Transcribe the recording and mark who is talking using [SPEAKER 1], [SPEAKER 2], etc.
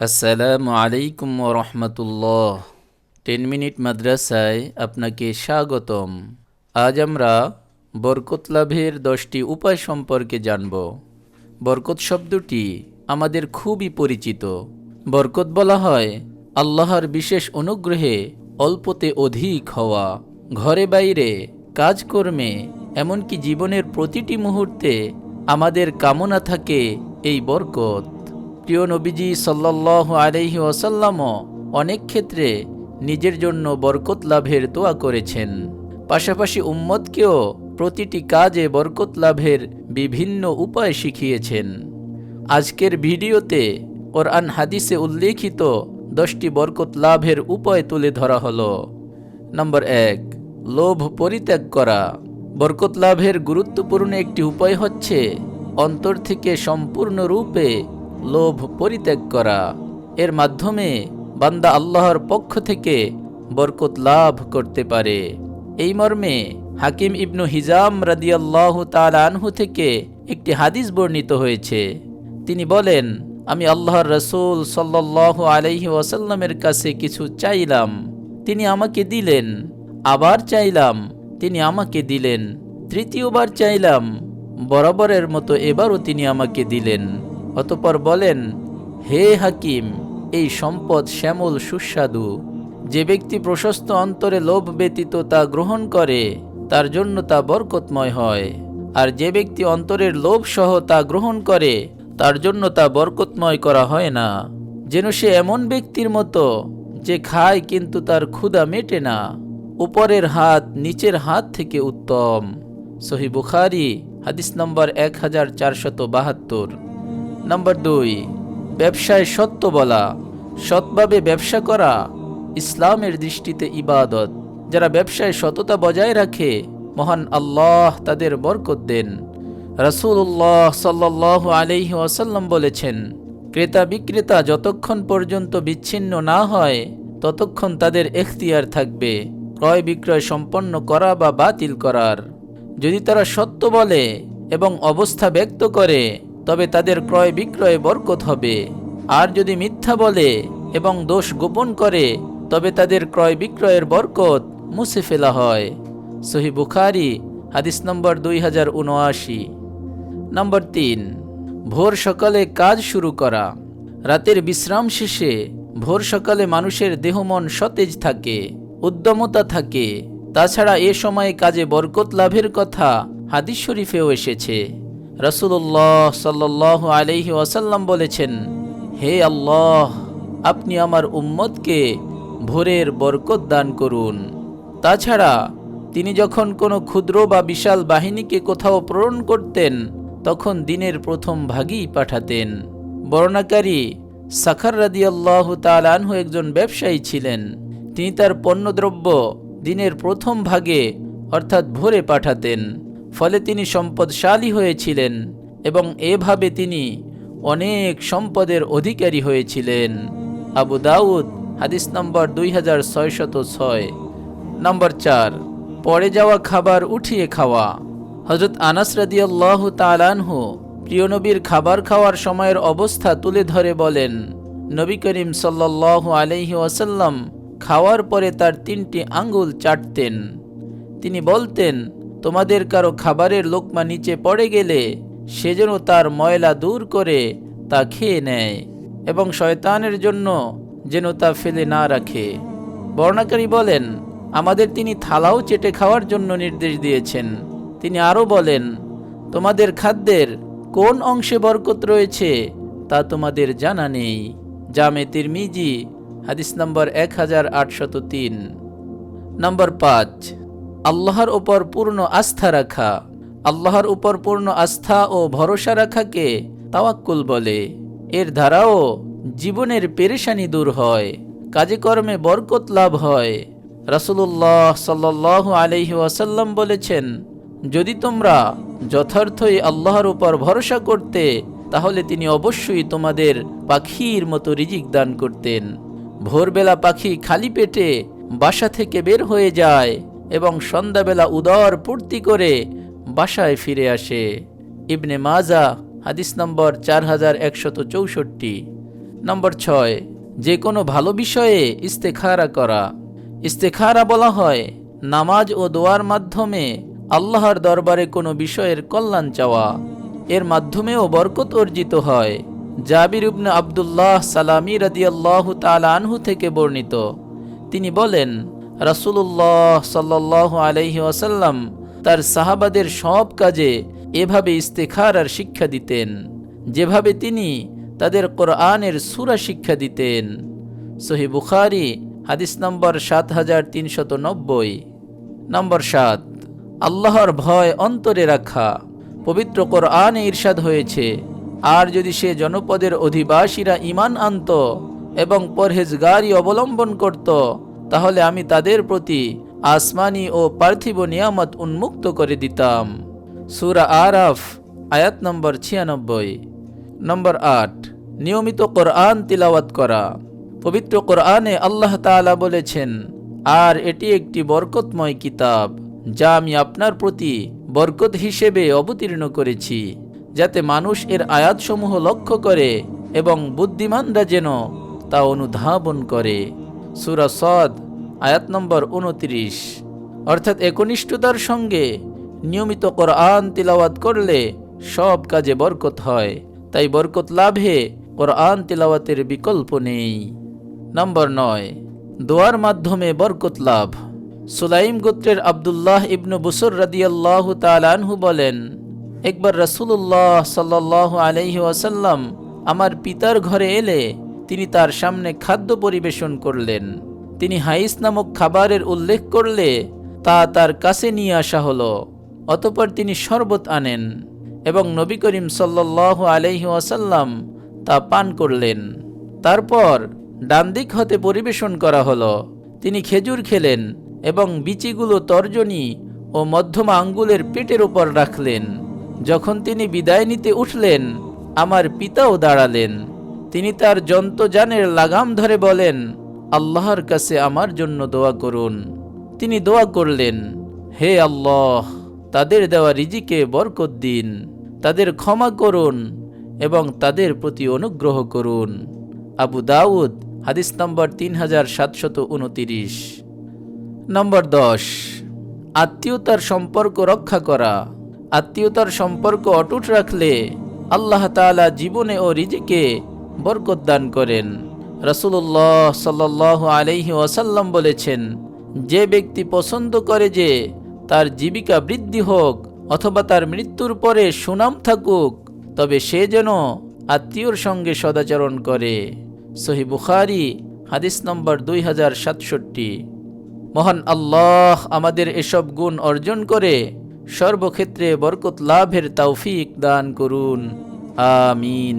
[SPEAKER 1] আসসালামু আলাইকুম রহমতুল্লাহ। Ten minute মাদ্রাসায় আপনাকে স্বাগতম। আজ আমরা বরকত লাভের দশটি উপায় সম্পর্কে জানব। বরকত শব্দটি আমাদের খুবই পরিচিত। বরকত বলা হয় আল্লাহর বিশেষ অনুগ্রহে অল্পতে অধিক হওয়া, ঘরে বাইরে, কাজকর্মে, এমনকি জীবনের প্রতিটি মুহূর্তে আমাদের কামনা থাকে এই বরকত। প্রিয় নবীজি সাল্লাহ আলহি ওসাল্লামও অনেক ক্ষেত্রে নিজের জন্য বরকত লাভের দোয়া করেছেন। পাশাপাশি উম্মদকেও প্রতিটি কাজে বরকত লাভের বিভিন্ন উপায় শিখিয়েছেন। আজকের ভিডিওতে কোরআন হাদিসে উল্লেখিত দশটি বরকত লাভের উপায় তুলে ধরা হলো। নম্বর এক, লোভ পরিত্যাগ করা। বরকত লাভের গুরুত্বপূর্ণ একটি উপায় হচ্ছে অন্তর থেকে সম্পূর্ণরূপে লোভ পরিত্যাগ করা। এর মাধ্যমে বান্দা আল্লাহর পক্ষ থেকে বরকত লাভ করতে পারে। এই মর্মে হাকিম ইবনু হিজাম রাদিয়াল্লাহ আনহু থেকে একটি হাদিস বর্ণিত হয়েছে। তিনি বলেন, আমি আল্লাহর রসুল সাল্লাহ আলহি ওয়াসাল্লামের কাছে কিছু চাইলাম। তিনি আমাকে দিলেন। আবার চাইলাম। তিনি আমাকে দিলেন। তৃতীয়বার চাইলাম। বরাবরের মতো এবারও তিনি আমাকে দিলেন। অতপর বলেন, হে হাকিম, এই সম্পদ শ্যামল সুস্বাদু। যে ব্যক্তি প্রশস্ত অন্তরে লোভ ব্যতীত তা গ্রহণ করে, তার জন্য তা বরকতময় হয়। আর যে ব্যক্তি অন্তরের লোভ সহ তা গ্রহণ করে, তার জন্য তা বরকতময় করা হয় না। যেন সে এমন ব্যক্তির মতো, যে খায় কিন্তু তার ক্ষুধা মেটে না। উপরের হাত নিচের হাত থেকে উত্তম। সহি বুখারি, হাদিস নম্বর এক হাজার চারশত বাহাত্তর। নম্বর দুই, ব্যবসায় সত্য বলা। সৎভাবে ব্যবসা করা ইসলামের দৃষ্টিতে ইবাদত। যারা ব্যবসায় সততা বজায় রাখে, মহান আল্লাহ তাদের বরকত দেন। রাসূলুল্লাহ সাল্লাহ আলহি ওয়াসাল্লাম বলেছেন, ক্রেতা বিক্রেতা যতক্ষণ পর্যন্ত বিচ্ছিন্ন না হয়, ততক্ষণ তাদের এখতিয়ার থাকবে, ক্রয় বিক্রয় সম্পন্ন করা বা বাতিল করার। যদি তারা সত্য বলে এবং অবস্থা ব্যক্ত করে তবে তাদের ক্রয় বিক্রয়ে বরকত হবে। আর যদি মিথ্যা বলে এবং দোষ গোপন করে, তবে তাদের ক্রয় বিক্রয়ের বরকত মুছে ফেলা হয়। সহি বুখারি, হাদিস নম্বর দুই হাজার উনআশি নম্বর তিন, ভোর সকালে কাজ শুরু করা। রাতের বিশ্রাম শেষে ভোর সকালে মানুষের দেহ মন সতেজ থাকে, উদ্যমতা থাকে। তাছাড়া এ সময়ে কাজে বরকত লাভের কথা হাদিস শরীফেও এসেছে। রসুল্লাহ সাল্লাহ আলহি ওয়াসাল্লাম বলেছেন, হে আল্লাহ, আপনি আমার উম্মতকে ভোরের বরকত দান করুন। তাছাড়া, তিনি যখন কোনো ক্ষুদ্র বা বিশাল বাহিনীকে কোথাও প্রেরণ করতেন, তখন দিনের প্রথম ভাগই পাঠাতেন। বর্ণাকারী সাখার রাদিয়াল্লাহ তালানহু একজন ব্যবসায়ী ছিলেন। তিনি তার পণ্যদ্রব্য দিনের প্রথম ভাগে, অর্থাৎ ভোরে পাঠাতেন। ফলে তিনি সম্পদশালী হয়েছিলেন এবং এভাবে তিনি অনেক সম্পদের অধিকারী হয়েছিলেন। আবু দাউদ, হাদিস নম্বর দুই হাজার ছয়শত ছয়। নম্বর চার, পড়ে যাওয়া খাবার উঠিয়ে খাওয়া। হজরত আনাস রাদিয়াল্লাহ তালানহু প্রিয় নবীর খাবার খাওয়ার সময়ের অবস্থা তুলে ধরে বলেন, নবী করিম সাল্লাহ আলহি ওয়াসাল্লাম খাওয়ার পরে তার তিনটি আঙ্গুল চাটতেন। তিনি বলতেন তোমাদের কারও খাবারের লোকমা নিচে পড়ে গেলে সে যেন তার ময়লা দূর করে তা খেয়ে নেয় এবং শয়তানের জন্য যেন তা ফেলে না রাখে। বর্ণাকারী বলেন, আমাদের তিনি থালাও চেটে খাওয়ার জন্য নির্দেশ দিয়েছেন। তিনি আরও বলেন, তোমাদের খাদ্যের কোন অংশে বরকত রয়েছে তা তোমাদের জানা নেই। জামে তিরমিজি, হাদিস নম্বর এক হাজার আটশত তিন। নম্বর পাঁচ আল্লাহর উপর পূর্ণ আস্থা রাখা। আল্লাহর উপর পূর্ণ আস্থা ও ভরসা রাখাকে তাওয়াক্কুল বলে। এর দ্বারাও জীবনের পেরেশানি দূর হয়, কাজে কর্মে বরকত লাভ হয়। রাসুল্লাহ সাল্লাহ আলহি ওয়াসাল্লাম বলেছেন, যদি তোমরা যথার্থই আল্লাহর উপর ভরসা করতে, তাহলে তিনি অবশ্যই তোমাদের পাখির মতো রিজিক দান করতেন। ভোরবেলা পাখি খালি পেটে বাসা থেকে বের হয়ে যায় এবং সন্ধ্যাবেলা উদর পূর্তি করে বাসায় ফিরে আসে। ইবনে মাজা, হাদিস নম্বর চার হাজার একশত চৌষট্টি। নম্বর ছয়, যে কোনো ভালো বিষয়ে ইস্তেখারা করা। ইস্তেখারা বলা হয়, নামাজ ও দোয়ার মাধ্যমে আল্লাহর দরবারে কোনো বিষয়ের কল্যাণ চাওয়া। এর মাধ্যমেও বরকত অর্জিত হয়। জাবির ইবনে আবদুল্লাহ সালামি রাদিয়াল্লাহ তাআলা আনহু থেকে বর্ণিত। তিনি বলেন রাসূলুল্লাহ সাল্লাল্লাহু আলাইহি ওয়াসাল্লাম তার সাহাবাদের সব কাজে এভাবে ইস্তেখার আর শিক্ষা দিতেন। যেভাবে তিনি তাদের কোরআনের সুরা শিক্ষা দিতেন। সহি বুখারি, হাদিস নম্বর সাত হাজার তিনশত নব্বই। নম্বর সাত, আল্লাহর ভয় অন্তরে রাখা। পবিত্র কোরআনে ইরশাদ হয়েছে, আর যদি সে জনপদের অধিবাসীরা ইমান আনত এবং পরহেজগারি অবলম্বন করত তাহলে আমি তাদের প্রতি আসমানি ও পার্থিব নিয়ামত উন্মুক্ত করে দিতাম। সুরা আরাফ, আয়াত নম্বর ছিয়ানব্বই। নম্বর আট, নিয়মিত কোরআন তিলাওয়াত করা। পবিত্র কোরআনে আল্লাহ তাআলা বলেছেন, আর এটি একটি বরকতময় কিতাব, যা আমি আপনার প্রতি বরকত হিসেবে অবতীর্ণ করেছি, যাতে মানুষ এর আয়াতসমূহ লক্ষ্য করে এবং বুদ্ধিমানরা যেন তা অনুধাবন করে। সুরা সদ, আয়াত নম্বর উনত্রিশ। অর্থাৎ একনিষ্ঠতার সঙ্গে নিয়মিত কোরআন তিলাওয়াত করলে সব কাজে বরকত হয়। তাই বরকত লাভে কোরআন তিলাওয়াতের বিকল্প নেই। নম্বর নয়, দোয়ার মাধ্যমে বরকত লাভ। সুলাইম গোত্রের আবদুল্লাহ ইবনু বুসর রাদিয়াল্লাহ তালানহু বলেন, একবার রাসূলুল্লাহ সাল্লাহ আলহি ওয়াসাল্লাম আমার পিতার ঘরে এলে তিনি তার সামনে খাদ্য পরিবেশন করলেন। তিনি হাইস নামক খাবারের উল্লেখ করলে তা তার কাছে নিয়ে আসা হলো, অতপর তিনি শরবত আনেন এবং নবী করিম সাল্লাহ আলহি আসাল্লাম তা পান করলেন। তারপর ডান দিক হতে পরিবেশন করা হলো। তিনি খেজুর খেলেন এবং বিচিগুলো তর্জনী ও মধ্যমা আঙ্গুলের পেটের উপর রাখলেন। যখন তিনি বিদায় নিতে উঠলেন, আমার পিতাও দাঁড়ালেন। তিনি তার যন্ত্রযানের লাগাম ধরে বলেন, আল্লাহর কাছে আমার জন্য দোয়া করুন। তিনি দোয়া করলেন, হে আল্লাহ, তাদের দেওয়া রিজিকে বরকত দিন, তাদের ক্ষমা করুন এবং তাদের প্রতি অনুগ্রহ করুন। আবু দাউদ, হাদিস নম্বর তিন হাজার সাতশত উনতিরিশ। নম্বর দশ, আত্মীয়তার সম্পর্ক রক্ষা করা। আত্মীয়তার সম্পর্ক অটুট রাখলে আল্লাহ তাআলা জীবনে ও রিজিকে বরকত দান করেন। রসুল্লাহ সাল্লাহ আলহি ওয়াসাল্লাম বলেছেন, যে ব্যক্তি পছন্দ করে যে তার জীবিকা বৃদ্ধি হোক অথবা তার মৃত্যুর পরে সুনাম থাকুক, তবে সে যেন আত্মীয়র সঙ্গে সদাচরণ করে। সহি বুখারি, হাদিস নম্বর দুই হাজার সাতষট্টি। মহান আল্লাহ আমাদের এসব গুণ অর্জন করে সর্বক্ষেত্রে বরকত লাভের তৌফিক দান করুন। আমিন।